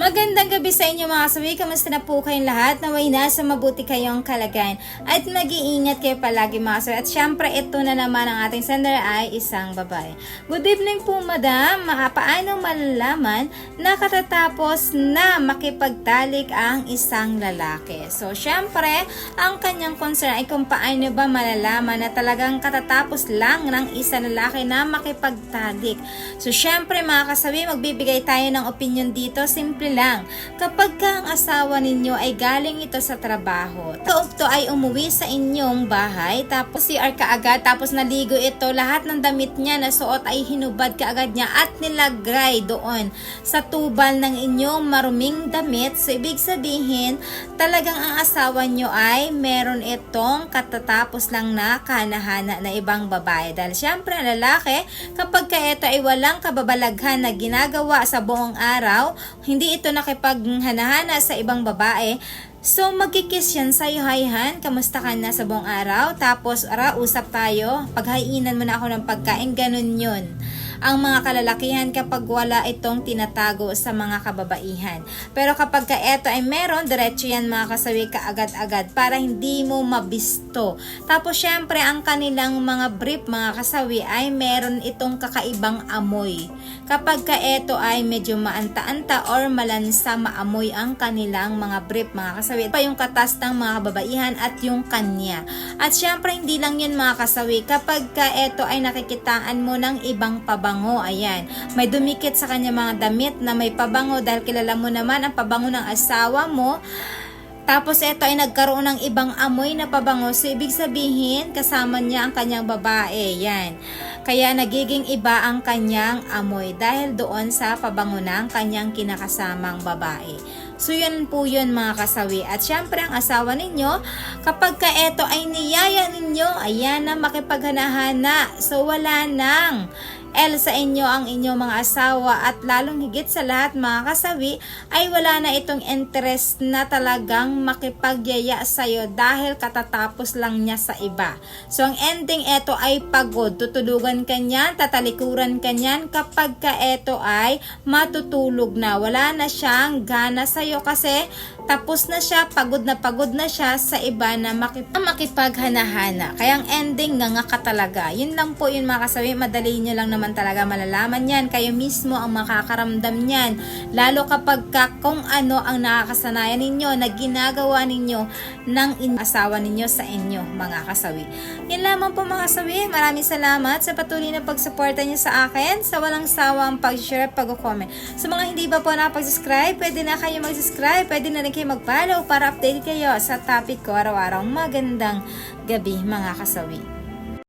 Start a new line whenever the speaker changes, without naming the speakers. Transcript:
Magandang gabi sa inyo mga kasawi. Kamusta na po kayong lahat? Naway nasa mabuti kayong kalagayan. At mag-iingat kayo palagi mga kasawi. At syempre, ito na naman ang ating sender ay isang babae. Good evening po madam. Paano malalaman na katatapos na makipagtalik ang isang lalaki? So, syempre, ang kanyang concern ay kung paano ba malalaman na talagang katatapos lang ng isang lalaki na makipagtalik. So, syempre mga kasawi, magbibigay tayo ng opinion dito. Simple lang. Kapag ka ang asawa ninyo ay galing ito sa trabaho, tapos to ay umuwi sa inyong bahay, tapos si ka agad, tapos naligo ito, lahat ng damit niya na suot ay hinubad ka agad niya at nilagray doon sa tubal ng inyong maruming damit. So, ibig sabihin, talagang ang asawa nyo ay meron itong katatapos lang na kanahana na ibang babae. Dahil syempre, lalaki, kapag ka ito ay walang kababalaghan na ginagawa sa buong araw, hindi ito nakipaghanahana sa ibang babae, So, magkikis yan sa'yo, hi han, kamusta ka na sa buong araw? Tapos, ara, usap tayo, paghainan mo na ako ng pagkain, ganun yun. Ang mga kalalakihan kapag wala itong tinatago sa mga kababaihan. Pero kapag ka eto ay meron, diretso yan mga kasawi ka agad-agad para hindi mo mabisto. Tapos syempre ang kanilang mga brief mga kasawi ay meron itong kakaibang amoy. Kapag ka eto ay medyo maanta-anta or malansa maamoy ang kanilang mga brief mga kasawi. Pa yung katas ng mga kababaihan at yung kanya. At syempre hindi lang yun mga kasawi. Kapag ka eto ay nakikitaan mo ng ibang pabango, ayan. May dumikit sa kanya mga damit na may pabango dahil kilala mo naman ang pabango ng asawa mo. Tapos ito ay nagkaroon ng ibang amoy na pabango. So, ibig sabihin, kasama niya ang kanyang babae. Yan. Kaya nagiging iba ang kanyang amoy dahil doon sa pabango ng kanyang kinakasamang babae. So, yun po yun mga kasawi. At syempre, ang asawa ninyo, kapag ka ito ay niyaya ninyo, ayan na makipaghanahana. So, wala nang L sa inyo ang inyong mga asawa at lalong higit sa lahat mga kasawi ay wala na itong interest na talagang makipagyaya sa'yo dahil katatapos lang niya sa iba. So ang ending eto ay pagod. Tutulugan ka niyan, tatalikuran ka niyan kapag ka eto ay matutulog na. Wala na siyang gana sa'yo kasi tapos na siya, pagod na pagod na siya sa iba na makip makipaghanahana. Kaya ang ending nga nga ka talaga. Yun lang po yun mga kasawi. Madali nyo lang naman talaga malalaman yan. Kayo mismo ang makakaramdam yan. Lalo kapag ka kung ano ang nakakasanayan ninyo na ginagawa ninyo ng asawa ninyo sa inyo mga kasawi. Yan lamang po mga kasawi. Maraming salamat sa patuloy na pagsuporta niyo sa akin sa walang sawang pag-share, pag-comment. Sa mga hindi pa po nakapag-subscribe, pwede na kayo mag-subscribe, pwede na rin kayo mag-follow para update kayo sa topic ko araw-araw. Magandang gabi mga kasawi.